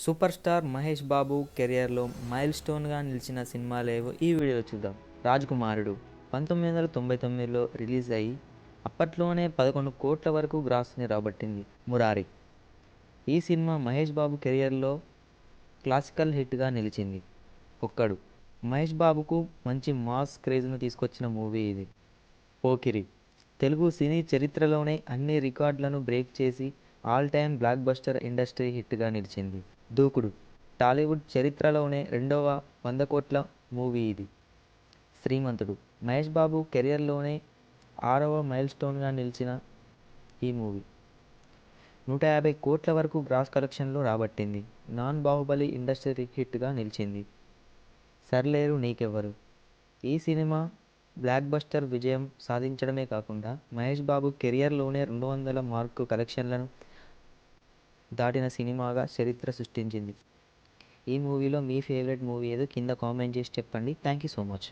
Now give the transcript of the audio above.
Super star Mahesh Babu కెరియర్లో mile స్టోన్గా నిలిచిన సినిమాలేవో ఈ వీడియోలో చూద్దాం. రాజకుమారుడు పంతొమ్మిది వందల తొంభై తొమ్మిదిలో రిలీజ్ అయ్యి అప్పట్లోనే పదకొండు కోట్ల వరకు గ్రాస్ని రాబట్టింది మురారి. ఈ సినిమా మహేష్ బాబు కెరియర్లో క్లాసికల్ హిట్గా నిలిచింది. ఒక్కడు. మహేష్ బాబుకు మంచి మాస్ క్రేజ్ను తీసుకొచ్చిన మూవీ ఇది. పోకిరి. తెలుగు సినీ చరిత్రలోనే అన్ని రికార్డులను బ్రేక్ చేసి all time blockbuster industry హిట్గా నిలిచింది. దూకుడు. టాలీవుడ్ చరిత్రలోనే రెండవ వంద కోట్ల మూవీ ఇది. శ్రీమంతుడు. మహేష్ బాబు కెరియర్లోనే ఆరవ మైల్ స్టోన్గా నిలిచిన ఈ మూవీ. నూట యాభై కోట్ల వరకు గ్రాస్ కలెక్షన్లు రాబట్టింది. నాన్ బాహుబలి ఇండస్ట్రీ హిట్గా నిలిచింది. సర్లేరు నీకెవ్వరు. ఈ సినిమా బ్లాక్ బస్టర్ విజయం సాధించడమే కాకుండా మహేష్ బాబు కెరియర్లోనే రెండు వందల మార్కు కలెక్షన్లను దాటిన సినిమాగా చరిత్ర సృష్టించింది. ఈ మూవీలో మీ ఫేవరెట్ మూవీ ఏదో కింద కామెంట్ చేసి చెప్పండి. Thank you so much.